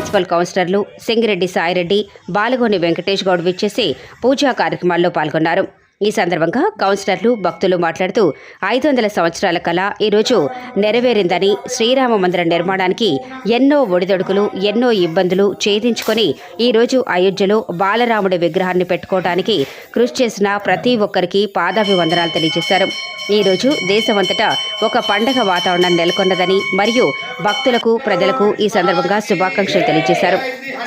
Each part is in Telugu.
మున్సిపల్ కౌన్సిలర్లు సింగిరెడ్డి సాయిరెడ్డి బాలగోని వెంకటేష్ గౌడ్ విచ్చేసి పూజా కార్యక్రమాల్లో పాల్గొన్నారు. ఈ సందర్భంగా కౌన్సిలర్లు భక్తులు మాట్లాడుతూ ఐదు వందల సంవత్సరాల కళ ఈరోజు నెరవేరిందని శ్రీరామ మందిర నిర్మాణానికి ఎన్నో ఒడిదొడుకులు ఎన్నో ఇబ్బందులు ఛేదించుకొని ఈరోజు అయోధ్యలో బాలరాముడి విగ్రహాన్ని పెట్టుకోవడానికి కృషి చేసిన ప్రతి ఒక్కరికి పాదాభివందనాలు తెలియజేశారు. ఈరోజు దేశమంతటా ఒక పండగ వాతావరణం నెలకొన్నదని మరియు భక్తులకు ప్రజలకు ఈ సందర్భంగా శుభాకాంక్షలు తెలియజేశారు.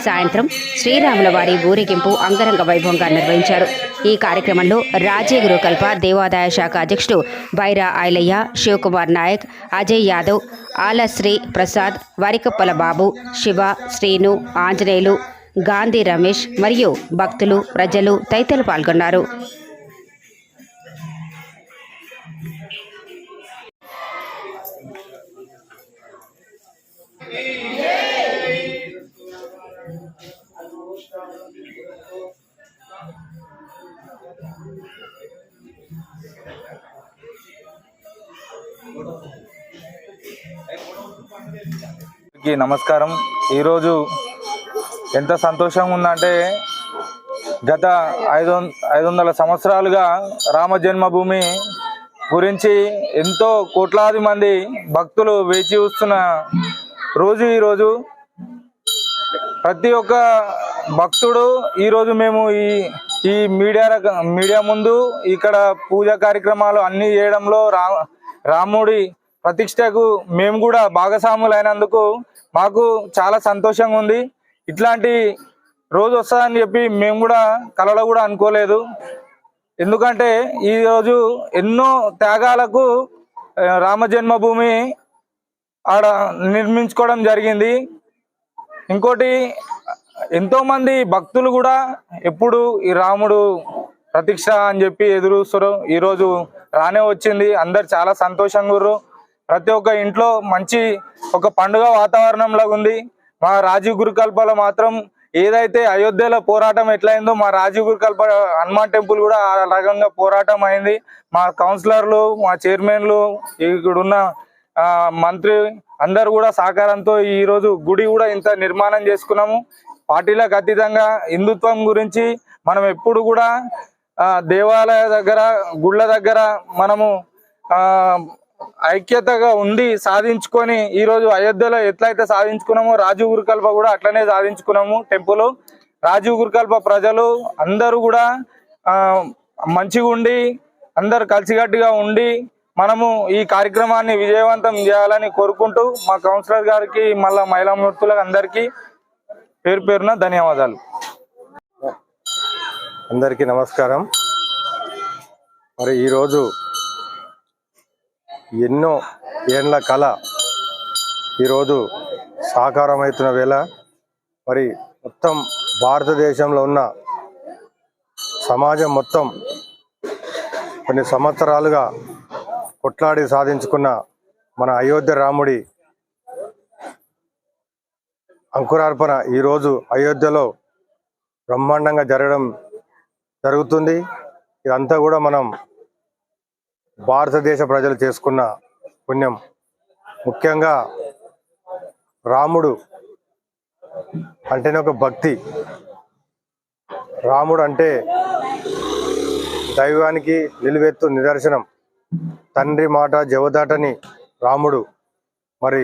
సాయంత్రం శ్రీరాముల వారి ఊరేగింపు అంగరంగ వైభవంగా నిర్వహించారు. ఈ కార్యక్రమంలో రాజీ గురుకల్ప దేవాదాయ శాఖ అధ్యక్షుడు బైరా ఐలయ్య శివకుమార్ నాయక్ అజయ్ యాదవ్ ఆలశ్రీ ప్రసాద్ వరికప్పల బాబు శివ శ్రీను ఆంజనేయులు గాంధీ రమేష్ మరియు భక్తులు ప్రజలు తదితరులు పాల్గొన్నారు Hey! నమస్కారం. ఈరోజు ఎంత సంతోషంగా ఉందంటే గత ఐదు వం- ఐదు వందల సంవత్సరాలుగా రామ జన్మభూమి గురించి ఎంతో కోట్లాది మంది భక్తులు వేచి చూస్తున్న రోజు ఈరోజు. ప్రతి ఒక్క భక్తుడు ఈరోజు మేము ఈ ఈ మీడియా రక- మీడియా ముందు ఇక్కడ పూజా కార్యక్రమాలు అన్నీ చేయడంలో రా రాముడి ప్రతిష్టకు మేము కూడా భాగస్వాములు అయినందుకు మాకు చాలా సంతోషంగా ఉంది. ఇట్లాంటి రోజు వస్తుందని చెప్పి మేము కూడా కలలో కూడా అనుకోలేదు. ఎందుకంటే ఈరోజు ఎన్నో త్యాగాలకు రామజన్మభూమి రామ జన్మభూమి ఆడ నిర్మించుకోవడం జరిగింది. ఇంకోటి ఎంతోమంది భక్తులు కూడా ఎప్పుడు ఈ రాముడు ప్రతీక్ష అని చెప్పి ఎదురుస్తారు. ఈరోజు రానే వచ్చింది. అందరు చాలా సంతోషంగా ఉర్రు ప్రతి ఒక్క ఇంట్లో మంచి ఒక పండుగ వాతావరణంలో ఉంది. మా రాజీవ్ గురుకల్పలో మాత్రం ఏదైతే అయోధ్యలో పోరాటం ఎట్లయిందో మా రాజీవ్ గురుకల్ప హనుమాన్ టెంపుల్ కూడా ఆ రకంగా పోరాటం అయింది. మా కౌన్సిలర్లు మా చైర్మన్లు ఇక్కడున్న మంత్రి అందరు కూడా సహకారంతో ఈరోజు గుడి కూడా ఇంత నిర్మాణం చేసుకున్నాము. పార్టీలకు అతీతంగా హిందుత్వం గురించి మనం ఎప్పుడు కూడా దేవాలయ దగ్గర గుళ్ళ దగ్గర మనము ఐక్యతగా ఉండి సాధించుకొని ఈరోజు అయోధ్యలో ఎట్లయితే సాధించుకున్నామో రాజీవ్ గురుకల్ప కూడా అట్లనే సాధించుకున్నాము టెంపుల్. రాజీవ్ గురుకల్ప ప్రజలు అందరూ కూడా మంచిగా ఉండి అందరు కలిసికట్టుగా ఉండి మనము ఈ కార్యక్రమాన్ని విజయవంతం చేయాలని కోరుకుంటూ మా కౌన్సిలర్ గారికి మళ్ళా మహిళా మూర్తులకు అందరికీ పేరు పేరున ధన్యవాదాలు. అందరికీ నమస్కారం. మరి ఈరోజు ఎన్నో ఏండ్ల కళ ఈరోజు సాకారమవుతున్న వేళ. మరి మొత్తం భారతదేశంలో ఉన్న సమాజం మొత్తం కొన్ని సంవత్సరాలుగా కొట్లాడి సాధించుకున్న మన అయోధ్య రాముడి అంకురార్పణ ఈరోజు అయోధ్యలో బ్రహ్మాండంగా జరగడం జరుగుతుంది. ఇదంతా కూడా మనం భారతదేశ ప్రజలు చేసుకున్న పుణ్యం. ముఖ్యంగా రాముడు అంటేనే ఒక భక్తి. రాముడు అంటే దైవానికి నిలువెత్తు నిదర్శనం. తండ్రి మాట జవదాటని రాముడు. మరి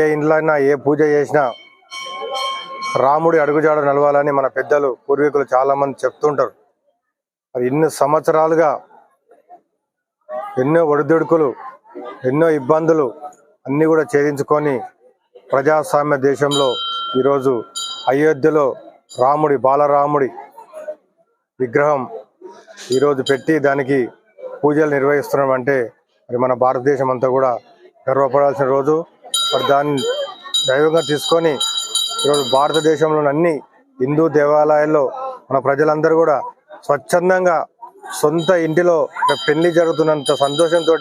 ఏ ఇంట్లో అయినా ఏ పూజ చేసినా రాముడి అడుగుజాడ నడవాలని మన పెద్దలు పూర్వీకులు చాలా మంది చెప్తుంటారు. మరి ఎన్నో సంవత్సరాలుగా ఎన్నో ఒడిదుడుకులు ఎన్నో ఇబ్బందులు అన్నీ కూడా ఛేదించుకొని ప్రజాస్వామ్య దేశంలో ఈరోజు అయోధ్యలో రాముడి బాలరాముడి విగ్రహం ఈరోజు పెట్టి దానికి పూజలు నిర్వహిస్తున్నాం అంటే మరి మన భారతదేశం అంతా కూడా గర్వపడాల్సిన రోజు. మరి దాన్ని దైవంగా తీసుకొని ఈరోజు భారతదేశంలోని అన్ని హిందూ దేవాలయాల్లో మన ప్రజలందరూ కూడా స్వచ్ఛందంగా సొంత ఇంటిలో పెళ్ళి జరుగుతున్నంత సంతోషంతో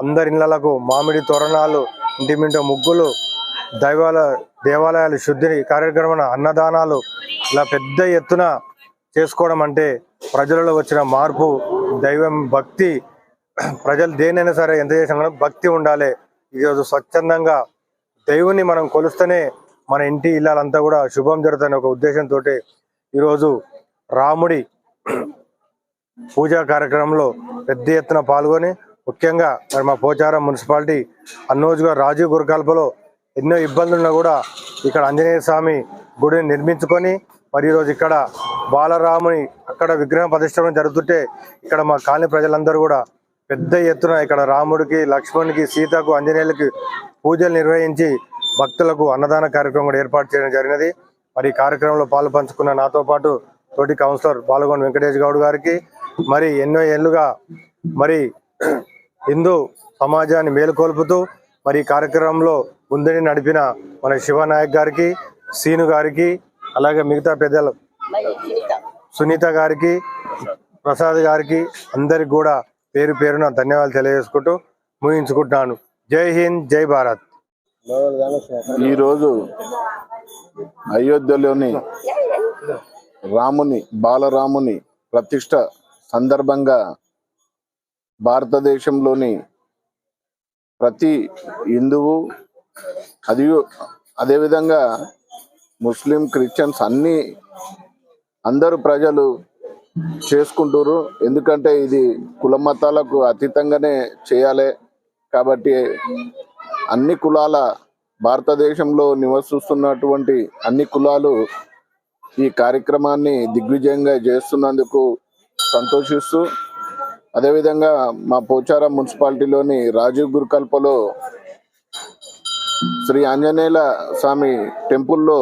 అందరి ఇళ్ళకు మామిడి తోరణాలు ఇంటి ముగ్గులు దైవాల దేవాలయాలు శుద్ధి కార్యక్రమం అన్నదానాలు ఇలా పెద్ద ఎత్తున చేసుకోవడం అంటే ప్రజలలో వచ్చిన మార్పు దైవం భక్తి ప్రజలు దేనైనా సరే ఎంత చేసినా భక్తి ఉండాలి. ఈరోజు స్వచ్ఛందంగా దేవుని మనం కొలుస్తేనే మన ఇంటి ఇల్లాలంతా కూడా శుభం జరుగుతున్న ఒక ఉద్దేశంతో ఈరోజు రాముడి పూజా కార్యక్రమంలో పెద్ద ఎత్తున పాల్గొని ముఖ్యంగా మరి మా పోచారం మున్సిపాలిటీ అన్నోజుగా రాజీవ్ గురకల్పలో ఎన్నో ఇబ్బందులున్నా కూడా ఇక్కడ ఆంజనేయ స్వామి గుడిని నిర్మించుకొని మరి ఈరోజు ఇక్కడ బాలరాముని అక్కడ విగ్రహం ప్రతిష్టం జరుగుతుంటే ఇక్కడ మా కాలనీ ప్రజలందరూ కూడా పెద్ద ఎత్తున ఇక్కడ రాముడికి లక్ష్మణునికి సీతకు ఆంజనేయులకి పూజలు నిర్వహించి భక్తులకు అన్నదాన కార్యక్రమం కూడా ఏర్పాటు చేయడం జరిగినది. మరి ఈ కార్యక్రమంలో పాలు పంచుకున్న నాతో పాటు తోటి కౌన్సిలర్ బాలగొండ వెంకటేష్ గౌడ్ గారికి మరి ఎన్నో ఏళ్ళుగా మరి హిందూ సమాజాన్ని మేలుకొల్పుతూ మరి ఈ కార్యక్రమంలో ముందని నడిపిన మన శివనాయక్ గారికి సీను గారికి అలాగే మిగతా పెద్దలు సునీత గారికి ప్రసాద్ గారికి అందరికి కూడా పేరు పేరున ధన్యవాదాలు తెలియజేసుకుంటూ ముగించుకుంటున్నాను. జై హింద్ జై భారత్. ఈరోజు అయోధ్యలోని రాముని బాలరాముని ప్రతిష్ట సందర్భంగా భారతదేశంలోని ప్రతి హిందువు అది అదేవిధంగా ముస్లిం క్రిస్టియన్స్ అన్ని అందరు ప్రజలు చేసుకుంటారు ఎందుకంటే ఇది కుల మతాలకు అతీతంగానే చేయాలి. కాబట్టి అన్ని కులాల భారతదేశంలో నివసిస్తున్నటువంటి అన్ని కులాలు ఈ కార్యక్రమాన్ని దిగ్విజయంగా చేస్తున్నందుకు సంతోషిస్తూ అదేవిధంగా మా పోచారం మున్సిపాలిటీలోని రాజీవ్ గురుకల్పలో శ్రీ ఆంజనేయుల స్వామి టెంపుల్లో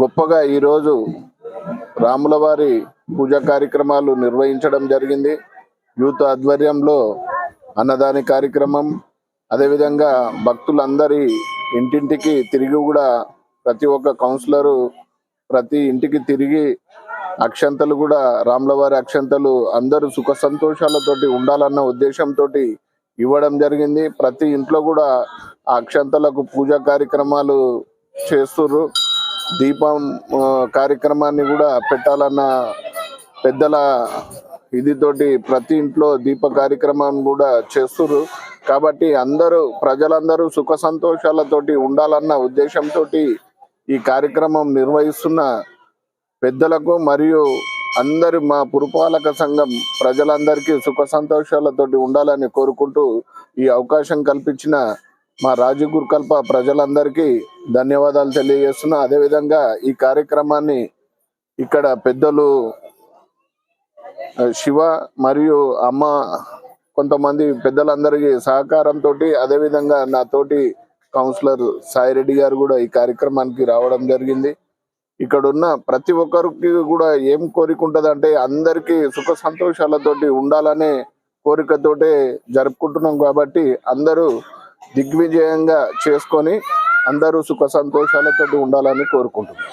గొప్పగా ఈరోజు రాముల వారి పూజా కార్యక్రమాలు నిర్వహించడం జరిగింది. యూత్ ఆధ్వర్యంలో అన్నదాని కార్యక్రమం అదేవిధంగా భక్తులందరి ఇంటింటికి తిరిగి కూడా ప్రతి ఒక్క కౌన్సిలరు ప్రతి ఇంటికి తిరిగి అక్షంతలు కూడా రాములవారి అక్షంతలు అందరూ సుఖ సంతోషాలతోటి ఉండాలన్న ఉద్దేశంతో ఇవ్వడం జరిగింది. ప్రతి ఇంట్లో కూడా ఆ అక్షంతలకు పూజా కార్యక్రమాలు చేస్తున్నారు దీపం కార్యక్రమాన్ని కూడా పెట్టాలన్న పెద్దల ఇదితోటి ప్రతి ఇంట్లో దీప కార్యక్రమం కూడా చేస్తున్నారు కాబట్టి అందరూ ప్రజలందరూ సుఖ సంతోషాలతోటి ఉండాలన్న ఉద్దేశంతో ఈ కార్యక్రమం నిర్వహిస్తున్న పెద్దలకు మరియు అందరు మా పురపాలక సంఘం ప్రజలందరికీ సుఖ సంతోషాలతోటి ఉండాలని కోరుకుంటూ ఈ అవకాశం కల్పించిన మా రాజు గురుకల్ప ప్రజలందరికీ ధన్యవాదాలు తెలియజేస్తున్నా. అదేవిధంగా ఈ కార్యక్రమాన్ని ఇక్కడ పెద్దలు శివ మరియు అమ్మ కొంతమంది పెద్దలందరికీ సహకారంతో అదేవిధంగా నా తోటి కౌన్సిలర్ సాయిరెడ్డి గారు కూడా ఈ కార్యక్రమానికి రావడం జరిగింది. ఇక్కడ ఉన్న ప్రతి ఒక్కరికి కూడా ఏం కోరిక ఉంటది అంటే అందరికీ సుఖ సంతోషాలతోటి ఉండాలనే కోరికతోటే జరుపుకుంటున్నాం కాబట్టి అందరూ దిగ్విజయంగా చేసుకొని అందరూ సుఖ సంతోషాలతోటి ఉండాలని కోరుకుంటున్నాం.